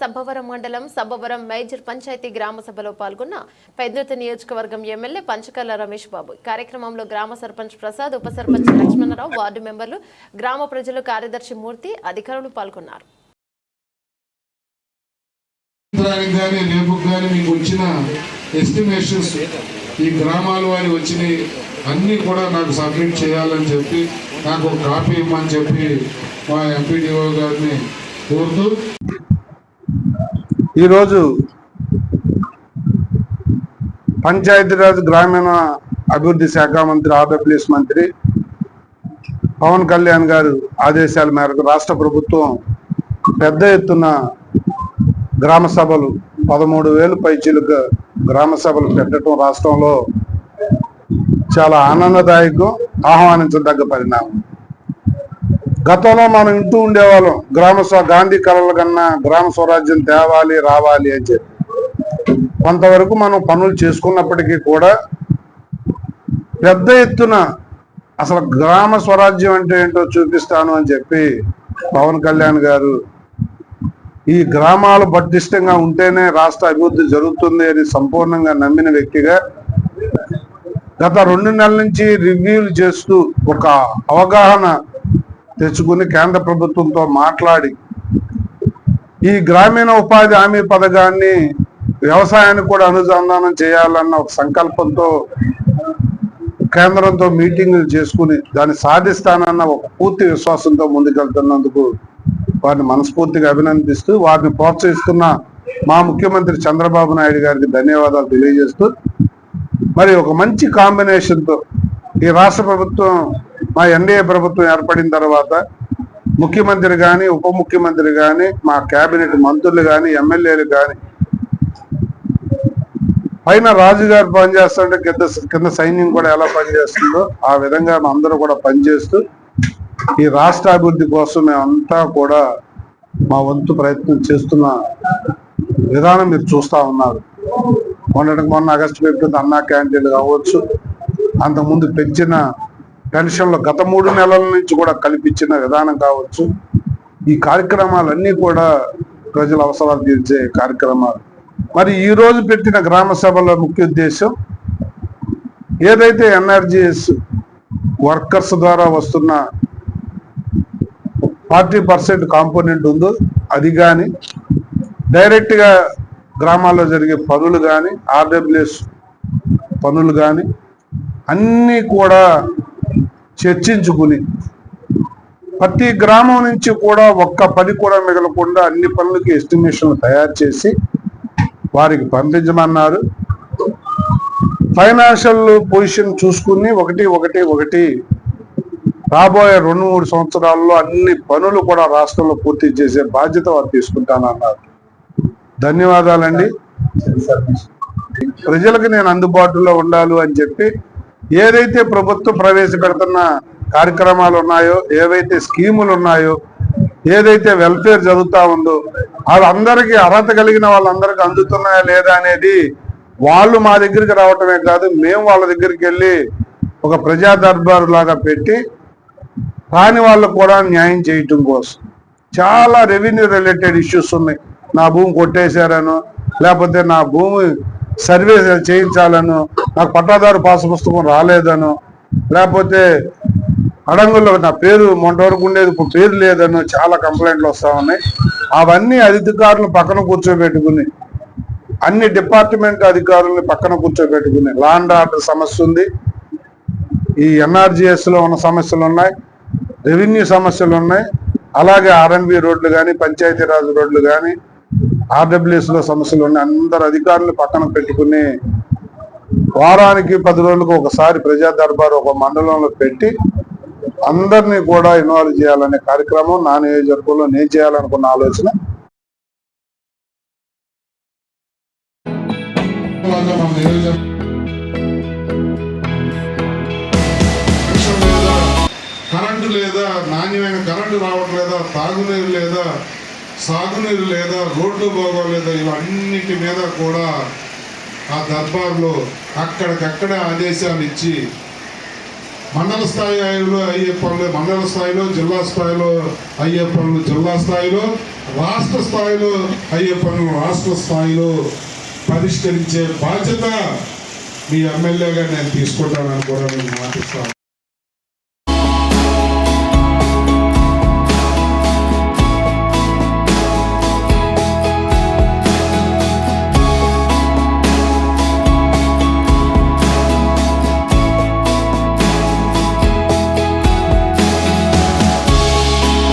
సబ్బవరం మండలం సబ్బవరం మేజర్ పంచాయతీ గ్రామ సభలో పాల్గొన్న పెద్దత నియోజకవర్గం ఎమ్మెల్యే పంచకల్ల రమేష్ బాబు. కార్యక్రమంలో గ్రామ సర్పంచ్ ప్రసాద్ ఉప సర్పంచ్ లక్ష్మణరావు వార్డు మెంబర్లు గ్రామ ప్రజలు కార్యదర్శి మూర్తి అధికారులు పాల్గొన్నారు. మీకు వచ్చిన ఎస్టిమేషన్స్ ఈ గ్రామాల వారి వచ్చినాయి. అన్నీ కూడా నాకు సబ్మిట్ చేయాలని చెప్పి నాకు ఒక కాపీ ఇవ్వమని చెప్పి మా ఎంపీడీఓ గారిని కోరుతూ ఈరోజు పంచాయతీరాజ్ గ్రామీణ అభివృద్ధి శాఖ మంత్రి ఆర్డబ్ల్యూఎస్ మంత్రి పవన్ కళ్యాణ్ గారు ఆదేశాల మేరకు రాష్ట్ర ప్రభుత్వం పెద్ద ఎత్తున గ్రామ సభలు పదమూడు వేలు పైచీలుగా గ్రామ సభలు పెట్టడం రాష్ట్రంలో చాలా ఆనందదాయకం ఆహ్వానించదగ్గ పరిణామం. గతంలో మనం ఇంటూ ఉండేవాళ్ళం. గ్రామ స్వ గాంధీ కళల కన్నా గ్రామ స్వరాజ్యం తేవాలి రావాలి అని చెప్పి. కొంతవరకు మనం పనులు చేసుకున్నప్పటికీ కూడా పెద్ద ఎత్తున అసలు గ్రామ స్వరాజ్యం అంటే ఏంటో చూపిస్తాను అని చెప్పి పవన్ కళ్యాణ్ గారు ఈ గ్రామాలు పటిష్టంగా ఉంటేనే రాష్ట్ర అభివృద్ధి జరుగుతుంది అని సంపూర్ణంగా నమ్మిన వ్యక్తిగా గత రెండు నెలల నుంచి రివ్యూలు చేస్తూ ఒక అవగాహన తెచ్చుకుని కేంద్ర ప్రభుత్వంతో మాట్లాడి ఈ గ్రామీణ ఉపాధి హామీ పథకాన్ని వ్యవసాయానికి కూడా అనుసంధానం చేయాలన్న ఒక సంకల్పంతో కేంద్రంతో మీటింగులు చేసుకుని దాన్ని సాధిస్తానన్న ఒక పూర్తి విశ్వాసంతో ముందుకెళ్తున్నందుకు వారిని మనస్ఫూర్తిగా అభినందిస్తూ వారిని ప్రోత్సహిస్తున్న మా ముఖ్యమంత్రి చంద్రబాబు నాయుడు గారికి ధన్యవాదాలు తెలియజేస్తూ మరి ఒక మంచి కాంబినేషన్తో ఈ రాష్ట్ర ప్రభుత్వం మా ఎన్డీఏ ప్రభుత్వం ఏర్పడిన తర్వాత ముఖ్యమంత్రి కానీ ఉప ముఖ్యమంత్రి కానీ మా కేబినెట్ మంత్రులు కానీ ఎమ్మెల్యేలు కానీ పైన రాజుగారు పనిచేస్తుంటే కింద కింద సైన్యం కూడా ఎలా పనిచేస్తుందో ఆ విధంగా అందరూ కూడా పనిచేస్తూ ఈ రాష్ట్ర అభివృద్ధి కోసం మేమంతా కూడా మా వంతు ప్రయత్నం చేస్తున్న విధానం మీరు చూస్తా ఉన్నారు. మొన్నటికి మొన్న ఆగస్టు ఫిఫ్టీన్త్ అన్నా క్యాంటీన్లు కావచ్చు అంతకుముందు పెంచిన పెన్షన్లు గత మూడు నెలల నుంచి కూడా కల్పించిన విధానం కావచ్చు. ఈ కార్యక్రమాలన్నీ కూడా ప్రజల అవసరాలు తీర్చే కార్యక్రమాలు. మరి ఈ రోజు పెట్టిన గ్రామ సభల ముఖ్య ఉద్దేశం ఏదైతే ఎన్ఆర్జీఎస్ వర్కర్స్ ద్వారా వస్తున్న ఫార్టీ పర్సెంట్ కాంపోనెంట్ ఉందో అది కానీ డైరెక్ట్గా గ్రామాల్లో జరిగే పనులు కానీ ఆర్డబ్ల్యూఎస్ పనులు కానీ అన్నీ కూడా చర్చించుకుని ప్రతి గ్రామం నుంచి కూడా ఒక్క పని కూడా మిగలకుండా అన్ని పనులకి ఎస్టిమేషన్లు తయారు చేసి వారికి పంపించమన్నారు. ఫైనాన్షియల్ పొజిషన్ చూసుకుని ఒకటి ఒకటి ఒకటి రాబోయే రెండు మూడు సంవత్సరాల్లో అన్ని పనులు కూడా రాష్ట్రంలో పూర్తి చేసే బాధ్యత వారు తీసుకుంటానన్నారు. ధన్యవాదాలండి. ప్రజలకు నేను అందుబాటులో ఉండాలి అని చెప్పి ఏదైతే ప్రభుత్వం ప్రవేశపెడుతున్న కార్యక్రమాలు ఉన్నాయో ఏవైతే స్కీములు ఉన్నాయో ఏదైతే వెల్ఫేర్ జరుగుతా ఉందో వాళ్ళందరికీ అర్హత కలిగిన వాళ్ళందరికీ అందుతున్నాయా లేదా అనేది వాళ్ళు మా దగ్గరికి రావటమే కాదు మేము వాళ్ళ దగ్గరికి వెళ్ళి ఒక ప్రజా దర్బారు లాగా పెట్టి కాని వాళ్ళకు కూడా న్యాయం చేయటం కోసం. చాలా రెవెన్యూ రిలేటెడ్ ఇష్యూస్ ఉన్నాయి. నా భూమి కొట్టేశారను లేకపోతే నా భూమి సర్వే చేయించాలను. నాకు పట్టాదారు పాస్ పుస్తకం రాలేదను. లేకపోతే అడంగుల్లో నా పేరు మొంట వరకు ఉండేది ఇప్పుడు పేరు లేదను. చాలా కంప్లైంట్లు వస్తా ఉన్నాయి. అవన్నీ అధికారులు పక్కన కూర్చోబెట్టుకుని అన్ని డిపార్ట్మెంట్ అధికారుల్ని పక్కన కూర్చోబెట్టుకుని లాండ్ ఆర్డర్ సమస్య ఉంది. ఈ ఎన్ఆర్జిఎస్లో ఉన్న సమస్యలు ఉన్నాయి. రెవెన్యూ సమస్యలు ఉన్నాయి. అలాగే ఆర్ఎన్బి రోడ్లు కానీ పంచాయతీరాజ్ రోడ్లు కానీ ఆర్డబ్ల్యూఎస్లో సమస్యలు ఉన్నాయి అందరు అధికారులు పక్కన పెట్టుకుని వారానికి పది రోజులకు ఒకసారి ప్రజా దర్బార్ ఒక మండలంలో పెట్టి అందరినీ కూడా ఇన్వాల్వ్ చేయాలనే కార్యక్రమం నా నియోజకవర్గంలో నేను చేయాలనుకున్న ఆలోచన. లేదా కరెంటు లేదా నాణ్యమైన కరెంటు రావట్లేదా? తాగునీరు లేదా? సాగునీరు లేదా రోడ్లు బాగోలేదా ఇవన్నిటి మీద కూడా ఆ దర్బార్లో అక్కడికక్కడే ఆదేశాలు ఇచ్చి మండల స్థాయిలో అయ్యే పనులు మండల స్థాయిలో జిల్లా స్థాయిలో అయ్యే పనులు జిల్లా స్థాయిలో రాష్ట్ర స్థాయిలో అయ్యే పనులు రాష్ట్ర స్థాయిలో పరిష్కరించే బాధ్యత మీ ఎమ్మెల్యేగా నేను తీసుకుంటానని కూడా నేను మాటిస్తాను.